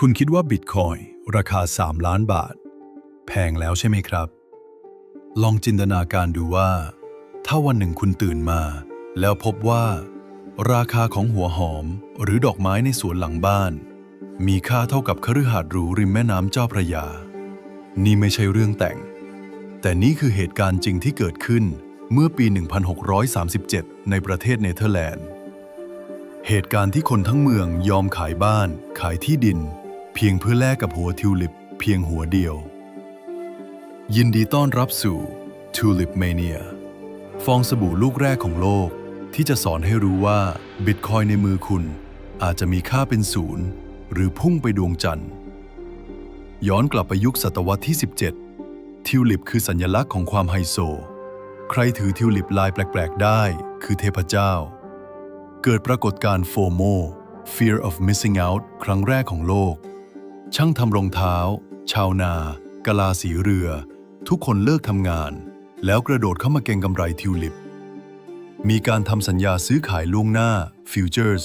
คุณคิดว่าบิตคอยราคา 3 ล้านบาท แพงแล้วใช่ไหมครับ ลองจินตนาการดูว่า ถ้าวันหนึ่งคุณตื่นมา แล้วพบว่า ราคาของหัวหอมหรือดอกไม้ในสวนหลังบ้าน มีค่าเท่ากับคฤหาสน์หรูริมแม่น้ำเจ้าพระยา นี่ไม่ใช่เรื่องแต่ง แต่นี่คือเหตุการณ์จริงที่เกิดขึ้นเมื่อปี 1637 ในประเทศเนเธอร์แลนด์ เหตุการณ์ที่คนทั้งเมืองยอมขายบ้าน ขายที่ดิน เพียงเพื่อแลกกับหัวทิวลิปเพียงหัวเดียว ยินดีต้อนรับสู่ Tulip Mania ฟองสบู่ลูกแรกของโลก ที่จะสอนให้รู้ว่าบิตคอยในมือคุณ อาจจะมีค่าเป็นศูนย์ หรือพุ่งไปดวงจันทร์ ย้อนกลับไปยุคศตวรรษที่ 17 ทิวลิปคือสัญลักษณ์ของความไฮโซ ใครถือทิวลิปลายแปลก ๆ ได้ คือเทพเจ้า เกิดปรากฏการณ์ FOMO Fear of Missing Out ครั้งแรกของโลก ช่างทำรองเท้า ชาวนา กะลาสีเรือ ทุกคนเลิกทำงาน แล้วกระโดดเข้ามาเก็งกำไรทิวลิป มีการทำสัญญาซื้อขายล่วงหน้า Futures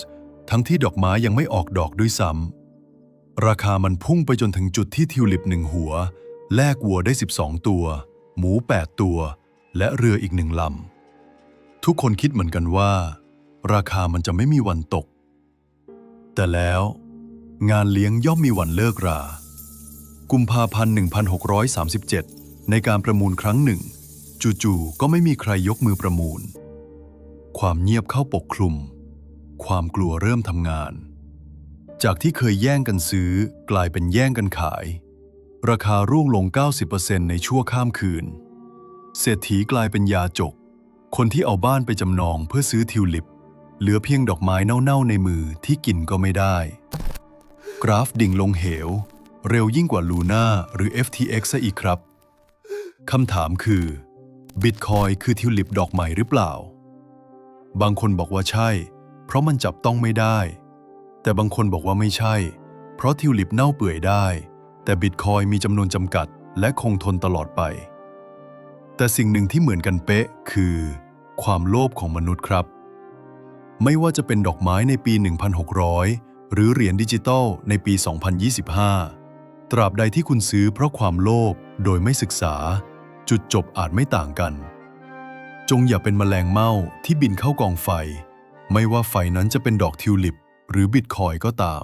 ทั้งที่ดอกไม้ยังไม่ออกดอกด้วยซ้ำ ราคามันพุ่งไปจนถึงจุดที่ทิวลิปหนึ่งหัว แลกวัวได้ 12 ตัว หมู 8 ตัว และเรืออีกหนึ่งลำ ทุกคนคิดเหมือนกันว่า ราคามันจะไม่มีวันตก แต่แล้ว งานเลี้ยงย่อมมีวันเลิกรา กุมภาพันธ์ 1637 ในการประมูลครั้งหนึ่ง จู่ๆ ก็ไม่มีใครยกมือประมูล ความเงียบเข้าปกคลุม ความกลัวเริ่มทำงาน จากที่เคยแย่งกันซื้อกลายเป็นแย่งกันขาย ราคาร่วงลง 90%ในชั่วข้ามคืน เศรษฐีกลายเป็นยาจก คนที่เอาบ้านไปจำนองเพื่อซื้อทิวลิป เหลือเพียงดอกไม้เน่าๆในมือที่กินก็ไม่ได้ กราฟดิ่งลงเหว เร็วยิ่งกว่าลูน่าหรือ FTX ซะอีกครับ คำถามคือบิตคอยคือทิวลิปดอกใหม่หรือเปล่า บางคนบอกว่าใช่ เพราะมันจับต้องไม่ได้ แต่บางคนบอกว่าไม่ใช่ เพราะทิวลิปเน่าเปื่อยได้ แต่บิตคอยมีจำนวนจำกัด และคงทนตลอดไป แต่สิ่งหนึ่งที่เหมือนกันเป๊ะคือ ความโลภของมนุษย์ครับ ไม่ว่าจะเป็นดอกไม้ในปี 1600 หรือเหรียญดิจิตอลในปี 2025 ตราบใดที่คุณซื้อเพราะความโลภโดยไม่ศึกษา จุดจบอาจไม่ต่างกัน จงอย่าเป็นแมลงเม่าที่บินเข้ากองไฟ ไม่ว่าไฟนั้นจะเป็นดอกทิวลิป หรือบิตคอยก็ตาม